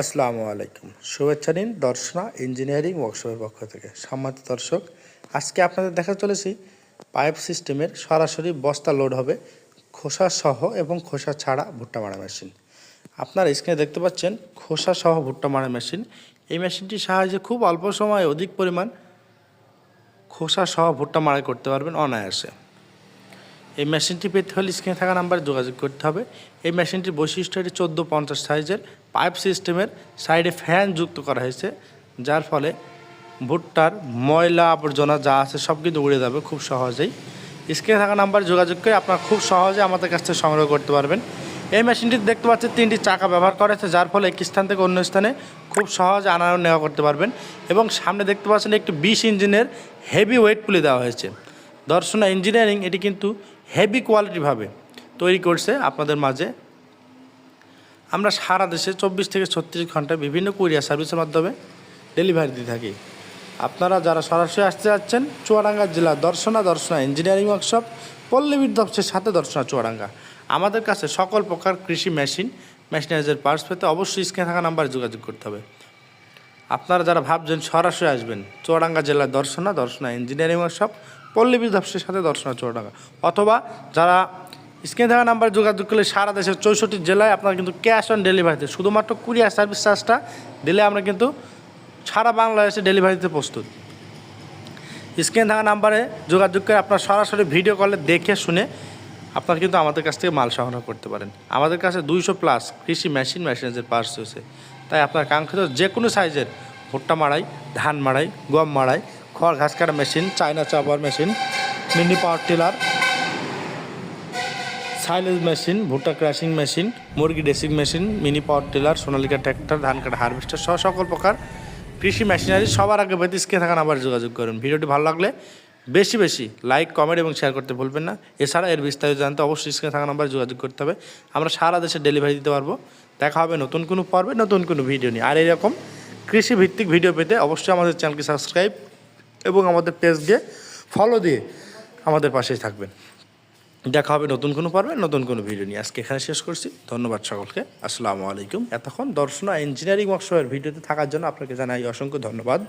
আসসালামু আলাইকুম। শুভেচ্ছা নিন দর্শনা ইঞ্জিনিয়ারিং ওয়ার্কশপের পক্ষ থেকে। সম্মানিত দর্শক, আজকে আপনাদের দেখা চলেছি পাইপ সিস্টেমের সরাসরি বস্তা লোড হবে খোসা সহ এবং খোসা ছাড়া ভুট্টা মারা মেশিন। আপনারা স্ক্রিনে দেখতে পাচ্ছেন খোসা সহ ভুট্টা মারা মেশিন। এই মেশিনটির সাহায্যে খুব অল্প সময়ে অধিক পরিমাণ খোসা সহ ভুট্টা মারাই করতে পারবেন অনায়াসে। এই মেশিনটি পেতে হলে স্ক্রিনে থাকা নাম্বারে যোগাযোগ করতে হবে। এই মেশিনটির বৈশিষ্ট্য এটি চোদ্দ পঞ্চাশ সাইজের পাইপ সিস্টেমের সাইডে ফ্যান যুক্ত করা হয়েছে, যার ফলে ভুট্টার, ময়লা, আবর্জনা যা আছে সব কিন্তু উড়ে যাবে খুব সহজেই। স্ক্রিনে থাকা নাম্বারে যোগাযোগ করে আপনারা খুব সহজে আমাদের কাছ থেকে সংগ্রহ করতে পারবেন। এই মেশিনটি দেখতে পাচ্ছেন তিনটি চাকা ব্যবহার করা হয়েছে, যার ফলে এক স্থান থেকে অন্য স্থানে খুব সহজে আনা নেওয়া করতে পারবেন এবং সামনে দেখতে পাচ্ছেন একটি বিশ ইঞ্জিনের হেভি ওয়েট পুলি দেওয়া হয়েছে। দর্শনা ইঞ্জিনিয়ারিং এটি কিন্তু হেভি কোয়ালিটিভাবে তৈরি করছে আপনাদের মাঝে। আমরা সারা দেশে চব্বিশ থেকে ছত্রিশ ঘন্টায় বিভিন্ন কুরিয়ার সার্ভিসের মাধ্যমে ডেলিভারি দিয়ে থাকি। আপনারা যারা সরাসরি আসতে যাচ্ছেন, চুয়াডাঙ্গা জেলা দর্শনা দর্শনা ইঞ্জিনিয়ারিং ওয়ার্কশপ পল্লী বিদ্যুতের সাথে দর্শনা চুয়াডাঙ্গা। আমাদের কাছে সকল প্রকার কৃষি মেশিন মেশিনাইজের পার্টস পেতে অবশ্যই স্ক্রিনে থাকা নাম্বারে যোগাযোগ করতে হবে। আপনারা যারা ভাবছেন সরাসরি আসবেন, চুয়াডাঙ্গা জেলার দর্শনা দর্শনা ইঞ্জিনিয়ারিং ওয়ার্কশপ পল্লী বিদ্যাপসের সাথে দর্শনা চুয়াডাঙ্গা অথবা যারা স্ক্রিনে থাকা নাম্বারে যোগাযোগ করলে সারা দেশের চৌষট্টি জেলায় আপনারা কিন্তু ক্যাশ অন ডেলিভারিতে শুধুমাত্র কুরিয়ার সার্ভিস চার্জটা দিলে আমরা কিন্তু সারা বাংলাদেশে ডেলিভারি দিতে প্রস্তুত। স্ক্রিনে থাকা নাম্বারে যোগাযোগ করে আপনার সরাসরি ভিডিও কলে দেখে শুনে আপনারা কিন্তু আমাদের কাছ থেকে মাল সংগ্রহ করতে পারেন। আমাদের কাছে দুইশো প্লাস কৃষি মেশিন, মেশিনের পার্টস রয়েছে। তাই আপনার কাঙ্ক্ষিত যে কোনো সাইজের ভুট্টা মাড়াই, ধান মাড়াই, গম মাড়াই খড় ঘাস কাটা মেশিন, চায়না চাপার machine, mini power tiller silage machine, ভুট্টা ক্রাশিং মেশিন, মুরগি dressing machine, mini power tiller, Sonalika tractor ধান কাটা হারভেস্টার সহ সকল প্রকার কৃষি মেশিনারি সবার আগে বেতিসকে থাকা নাম্বার যোগাযোগ করুন। ভিডিওটি ভালো লাগলে বেশি বেশি লাইক কমেন্ট এবং শেয়ার করতে ভুলবেন না। এছাড়া এর বিস্তারিত জানতে অবশ্যই স্ক্রিনে থাকা নাম্বারে যোগাযোগ করতে হবে। আমরা সারা দেশে ডেলিভারি দিতে পারব। দেখা হবে নতুন কোনো পর্বে, নতুন কোনো ভিডিও নিয়ে। আর এরকম কৃষিভিত্তিক ভিডিও পেতে অবশ্যই আমাদের চ্যানেলকে সাবস্ক্রাইব এবং আমাদের পেজ দিয়ে ফলো দিয়ে আমাদের পাশেই থাকবেন। দেখা হবে নতুন কোনো পর্বে, নতুন কোনো ভিডিও নিয়ে। আজকে এখানে শেষ করছি। ধন্যবাদ সকলকে। আসসালামু আলাইকুম। এতক্ষণ দর্শনা ইঞ্জিনিয়ারিং ওয়ার্কশপের ভিডিওতে থাকার জন্য আপনাকে জানাই অসংখ্য ধন্যবাদ।